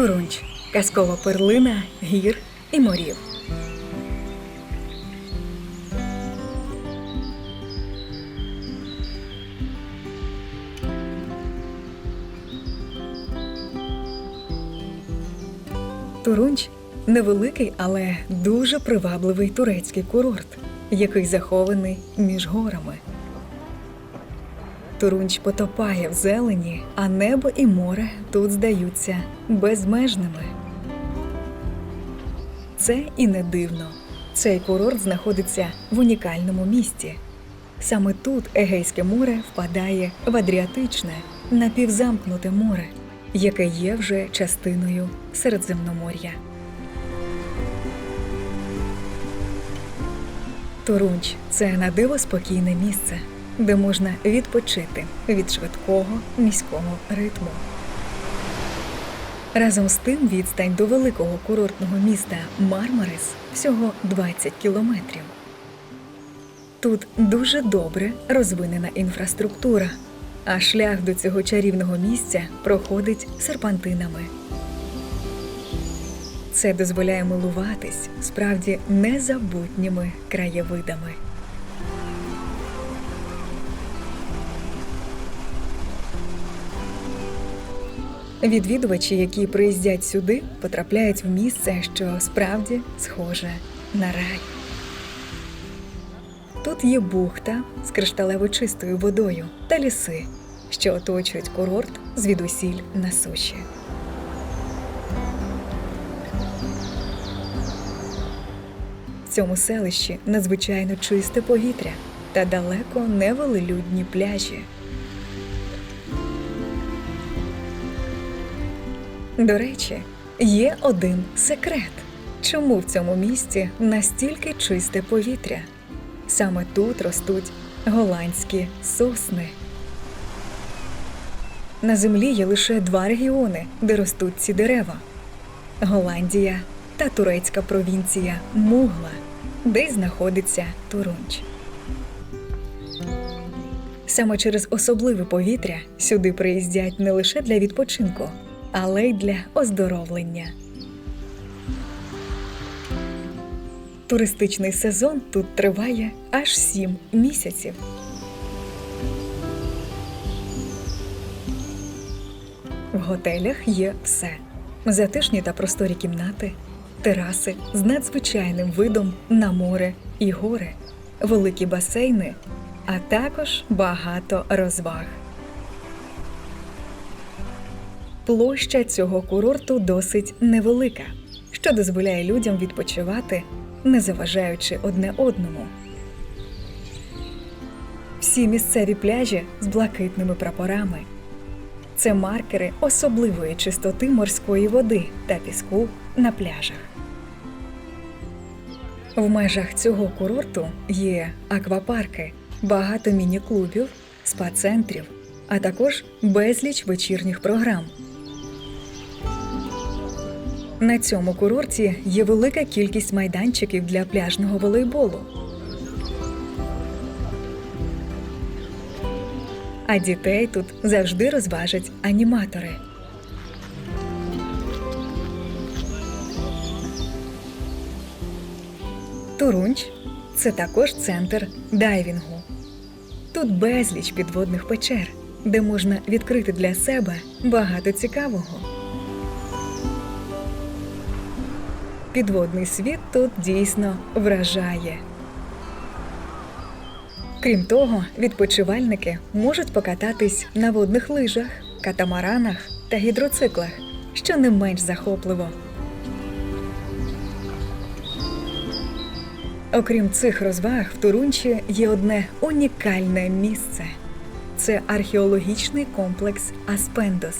Турунч казкова перлина гір і морів. Турунч невеликий, але дуже привабливий турецький курорт, який захований між горами. Турунч потопає в зелені, а небо і море тут здаються безмежними. Це і не дивно. Цей курорт знаходиться в унікальному місті. Саме тут Егейське море впадає в Адріатичне, напівзамкнуте море, яке є вже частиною Середземномор'я. Турунч це на диво спокійне місце, де можна відпочити від швидкого міського ритму. Разом з тим відстань до великого курортного міста Мармарис всього 20 кілометрів. Тут дуже добре розвинена інфраструктура, а шлях до цього чарівного місця проходить серпантинами. Це дозволяє милуватись справді незабутніми краєвидами. Відвідувачі, які приїздять сюди, потрапляють в місце, що справді схоже на рай. Тут є бухта з кришталево чистою водою та ліси, що оточують курорт звідусіль на суші. В цьому селищі надзвичайно чисте повітря та далеко невелелюдні пляжі. До речі, є один секрет. Чому в цьому місті настільки чисте повітря? Саме тут ростуть голландські сосни. На землі є лише два регіони, де ростуть ці дерева: Голландія та турецька провінція Мугла, де й знаходиться Турунч. Саме через особливе повітря сюди приїздять не лише для відпочинку, але й для оздоровлення. Туристичний сезон тут триває аж сім місяців. В готелях є все: затишні та просторі кімнати, тераси з надзвичайним видом на море і гори, великі басейни, а також багато розваг. Площа цього курорту досить невелика, що дозволяє людям відпочивати, не заважаючи одне одному. Всі місцеві пляжі з блакитними прапорами. Це маркери особливої чистоти морської води та піску на пляжах. В межах цього курорту є аквапарки, багато міні-клубів, спа-центрів, а також безліч вечірніх програм. На цьому курорті є велика кількість майданчиків для пляжного волейболу. А дітей тут завжди розважать аніматори. Турунч це також центр дайвінгу. Тут безліч підводних печер, де можна відкрити для себе багато цікавого. Підводний світ тут дійсно вражає. Крім того, відпочивальники можуть покататись на водних лижах, катамаранах та гідроциклах, що не менш захопливо. Окрім цих розваг, в Турунчі є одне унікальне місце це археологічний комплекс Аспендос,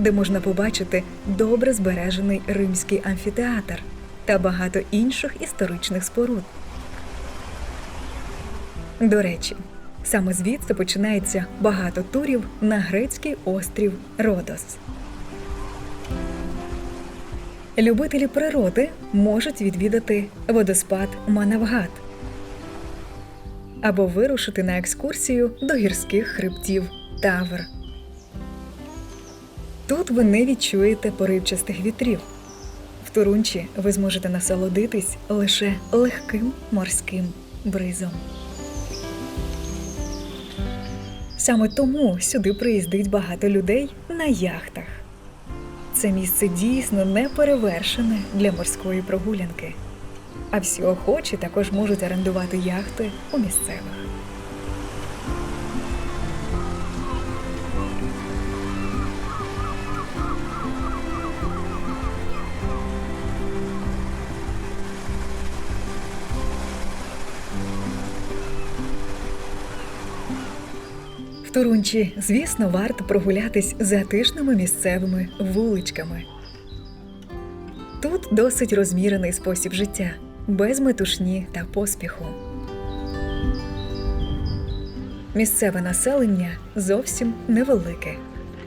де можна побачити добре збережений римський амфітеатр та багато інших історичних споруд. До речі, саме звідси починається багато турів на грецький острів Родос. Любителі природи можуть відвідати водоспад Манавгат або вирушити на екскурсію до гірських хребтів Тавр. Тут ви не відчуєте поривчастих вітрів. В Турунчі ви зможете насолодитись лише легким морським бризом. Саме тому сюди приїздить багато людей на яхтах. Це місце дійсно не перевершене для морської прогулянки. А всі охочі також можуть орендувати яхти у місцевих. В Турунчі, звісно, варто прогулятись затишними місцевими вуличками. Тут досить розмірений спосіб життя, без метушні та поспіху. Місцеве населення зовсім невелике.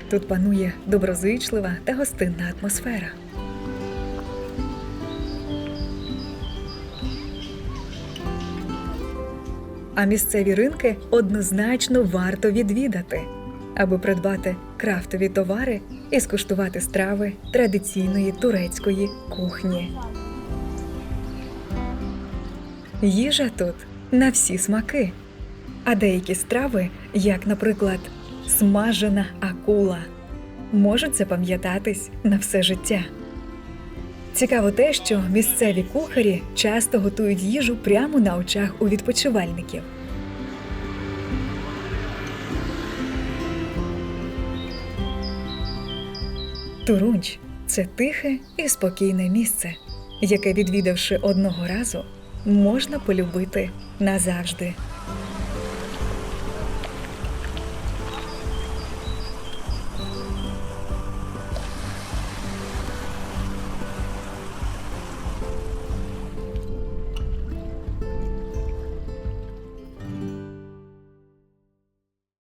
Тут панує доброзичлива та гостинна атмосфера. А місцеві ринки однозначно варто відвідати, аби придбати крафтові товари і скуштувати страви традиційної турецької кухні. Їжа тут на всі смаки, а деякі страви, як, наприклад, смажена акула, можуть запам'ятатись на все життя. Цікаво те, що місцеві кухарі часто готують їжу прямо на очах у відпочивальників. Турунч це тихе і спокійне місце, яке, відвідавши одного разу, можна полюбити назавжди.